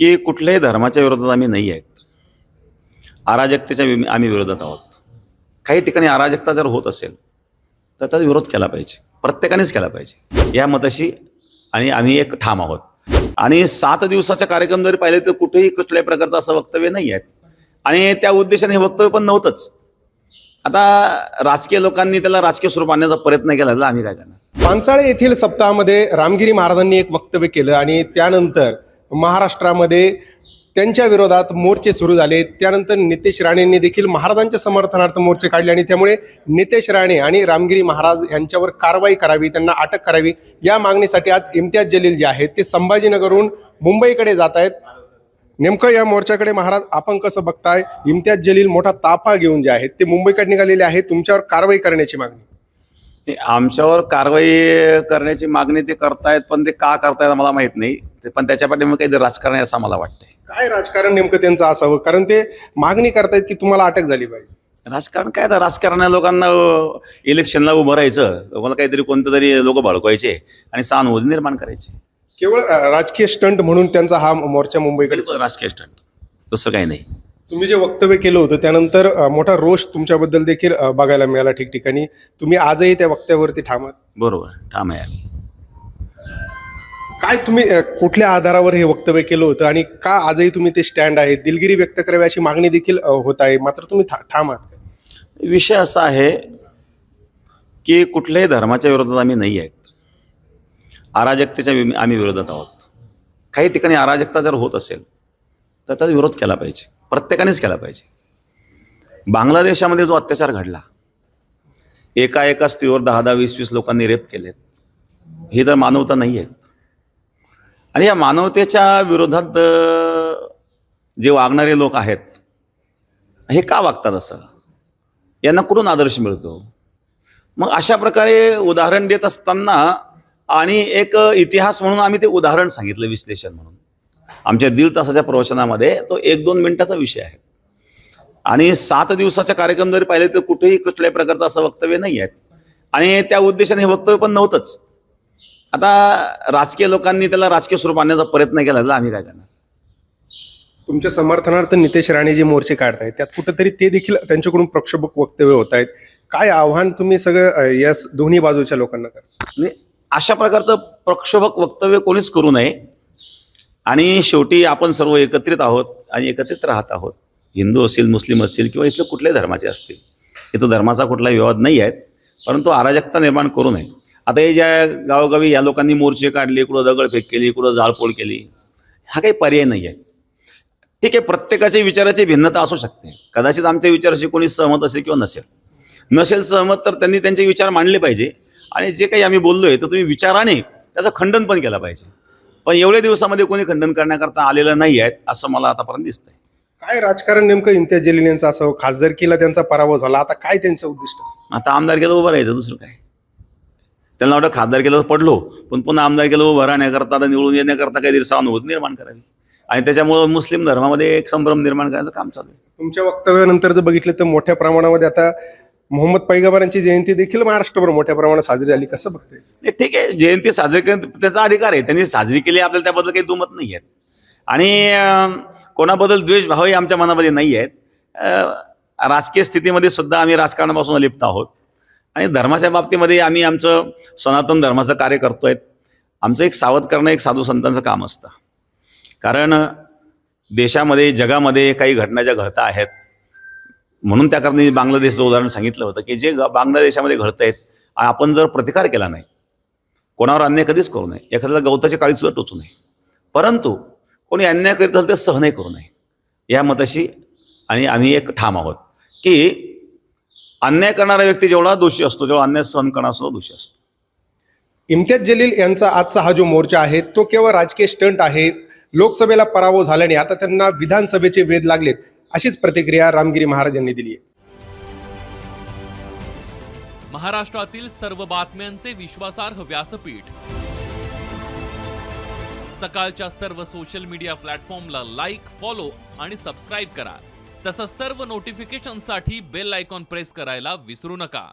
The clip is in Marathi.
की कुठल्याही धर्माच्या विरोधात आम्ही नाही आहेत. अराजकतेच्या वि- आम्ही विरोधात आहोत. काही ठिकाणी अराजकता जर होत असेल तर त्याचा विरोध केला पाहिजे. प्रत्येकानेच केला पाहिजे. या मताशी आणि आम्ही एक ठाम आहोत. आणि सात दिवसाचा कार्यक्रम जरी पाहिले तर कुठेही कुठल्याही प्रकारचं असं वक्तव्य नाही आहे आणि त्या उद्देशाने हे वक्तव्य पण नव्हतंच. आता राजकीय लोकांनी त्याला राजकीय स्वरूप आणण्याचा प्रयत्न केला तर आम्ही काय करणार? पांचाळे येथील सप्ताहामध्ये रामगिरी महाराजांनी एक वक्तव्य केलं आणि त्यानंतर महाराष्ट्रामध्ये त्यांच्या विरोधात मोर्चे सुरू झाले. त्यानंतर नितेश राणेंनी देखील महाराजांच्या समर्थनार्थ मोर्चे काढले आणि त्यामुळे नितेश राणे आणि रामगिरी महाराज यांच्यावर कारवाई करावी त्यांना अटक करावी या मागणीसाठी आज इम्तियाज जलील जे आहेत ते संभाजीनगरहून मुंबईकडे जात आहेत. नेमकं या मोर्चाकडे महाराज आपण कसं बघताय? इम्तियाज जलील मोठा ताफा घेऊन जे आहेत ते मुंबईकडे निघालेले आहेत. तुमच्यावर कारवाई करण्याची मागणी. ते आमच्यावर कारवाई करण्याची मागणी ते करतायत पण ते का करतायत मला माहीत नाही. ते पण त्याच्या पाठीमागे काही राजकारण आहे असं मला वाटतंय. काय राजकारण नेमकं त्यांचं असावं? कारण ते मागणी करतायत की तुम्हाला अटक झाली पाहिजे. राजकारण काय तर राजकारण लोकांना अं, इलेक्शनला उभं राहायचं. मला काहीतरी कोणतं तरी लोक भडकवायचे आणि सहानुभूती निर्माण करायची. केवळ अ, राजकीय स्टंट म्हणून त्यांचा हा मोर्चा मुंबईकडे राजकीय स्टंट. दुसरं काही नाही. तुम्ही जे वक्तव्य केलं होतं त्यानंतर अ, मोठा रोष तुमच्याबद्दल देखील अ, बघायला मिळाला ठिकठिकाणी. तुम्ही आजही त्या वक्तव्यावरती ठामात बरोबर ठाम आहे आम्ही. काय तुम्ही अ, कुठल्या आधारावर हे वक्तव्य केलं होतं आणि का आजही तुम्ही ते स्टँड आहे दिलगिरी व्यक्त करावी अशी मागणी देखील अ, होत आहे. मात्र तुम्ही ठा- ठाम आहात विषय असा आहे की कुठल्याही धर्माच्या विरोधात आम्ही नाही आहेत. अराजकतेच्या वि- आम्ही विरोधात आहोत. काही ठिकाणी अराजकता जर होत असेल तर त्याचा विरोध केला पाहिजे. प्रत्येकानेच केला पाहिजे. बांगलादेशामध्ये जो अत्याचार घडला एका एका स्त्रीवर दहा दहा वीस वीस लोकांनी रेप केलेत. ही तर मानवता नाही आहे आणि या मानवतेच्या विरोधात जे वागणारे लोक आहेत हे का वागतात असं? यांना कुठून आदर्श मिळतो? मग अशा प्रकारे उदाहरण देत असताना आणि एक इतिहास म्हणून आम्ही ते उदाहरण सांगितलं विश्लेषण म्हणून. आमच्या दीड तासाच्या प्रवचनामध्ये तो एक दोन मिनिटाचा विषय आहे. आणि सात दिवसाचा कार्यक्रम जरी पाहिले तर कुठेही कुठल्याही प्रकारचं असं वक्तव्य नाही आहे. आणि त्या उद्देशाने हे वक्तव्य पण नव्हतंच. आता राजकीय लोकांनी त्याला राजकीय स्वरूप आणण्याचा प्रयत्न केला तर आम्ही काय करणार? तुमच्या समर्थनार्थ नितेश राणे जे मोर्चे काढतायत. त्यात कुठंतरी ते देखील त्यांच्याकडून प्रक्षोभक वक्तव्य होत आहेत. काय आव्हान तुम्ही सगळं या दोन्ही बाजूच्या लोकांना करा? म्हणजे अशा प्रकारचं प्रक्षोभक वक्तव्य कोणीच करू नये. आणि शेवटी आपण सर्व एकत्रित आहोत आणि एकत्रित राहत आहोत. हिंदू असतील मुस्लिम असतील किंवा इथले कुठल्याही धर्माचे असतील. इथं धर्माचा कुठलाही विवाद नाही आहेत परंतु अराजकता निर्माण करू नये. आता हे ज्या गावोगावी या लोकांनी मोर्चे काढले कुठं दगडफेक केली कुठं जाळपोळ केली हा काही पर्याय नाही आहे. ठीक आहे प्रत्येकाच्या विचाराची भिन्नता असू शकते. कदाचित आमच्या विचाराशी कोणी सहमत असेल किंवा नसेल. नसेल सहमत तर त्यांनी त्यांचे विचार मांडले पाहिजे. आणि जे काही आम्ही बोललो आहे तर तुम्ही विचाराने त्याचं खंडन पण केलं पाहिजे. पण एवढ्या दिवसामध्ये कोणी खंडन करण्याकरता आलेलं नाही आहेत असं मला आतापर्यंत दिसतंय. काय राजकारण नेमकं इम्तियाज जलील यांचं असावं खासदारकीला त्यांचा पराभव झाला? आता काय त्यांचं उद्दिष्ट? आता आमदार केलं उभं राहायचं दुसरं काय? त्यांना वाटतं खासदार केलं तर पडलो पण पुन्हा आमदार केलं उभं राहण्याकरता आता निवडून येण्याकरता काहीतरी सहानुभूती निर्माण करावी. आणि त्याच्यामुळं मुस्लिम धर्मामध्ये एक संभ्रम निर्माण करायचं काम चालू आहे. तुमच्या वक्तव्यानंतर जर बघितलं तर मोठ्या प्रमाणामध्ये आता मोहम्मद पैगंबरांची जयंती देखील महाराष्ट्रभर मोठ्या प्रमाणात साजरी झाली. कसं बघते? ठीक आहे. जयंती साजरी कर त्याचा अधिकार आहे. त्यांनी साजरी केली आपल्याला त्याबद्दल काही दुमत नाही आहेत आणि कोणाबद्दल द्वेषभावही आमच्या मनामध्ये नाही आहेत. राजकीय स्थितीमध्ये सुद्धा आम्ही राजकारणापासून अलिप्त आहोत. आणि धर्माच्या बाबतीमध्ये आम्ही आमचं सनातन धर्माचं कार्य करतोय. आमचं एक सावध करणं एक साधू संतांचं काम असतं. कारण देशामध्ये जगामध्ये काही घटना ज्या घडता आहेत म्हणून त्या मी बांगलादेशचं उदाहरण सांगितलं होतं की जे बांगलादेशामध्ये घडत आहेत आपण जर प्रतिकार केला नाही कोणावर अन्याय कधीच करू नये एखाद्याला गवताची काळीसुद्धा टोचू नये परंतु कोणी अन्याय करीत असेल ते सहनही करू नये. या मताशी आणि आम्ही एक ठाम आहोत की अन्याय करणारा व्यक्ती जेवढा दोषी असतो तेवढा अन्याय सहन करणारा सुद्धा दोषी असतो. इम्तियाज जलील यांचा आजचा हा जो मोर्चा आहे तो केवळ राजकीय स्टंट आहे लोकसभेला पराभव झाल्याने आता त्यांना विधानसभेचे वेध लागलेत अशीच प्रतिक्रिया रामगिरी महाराज यांनी दिली आहे. महाराष्ट्रातील सर्व बातम्यांचे विश्वासार्ह व्यासपीठ. सकाळच्या सर्व सोशल मीडिया प्लॅटफॉर्मला लाईक फॉलो आणि सबस्क्राईब करा. तसंच सर्व नोटिफिकेशनसाठी बेल आयकॉन प्रेस करायला विसरू नका.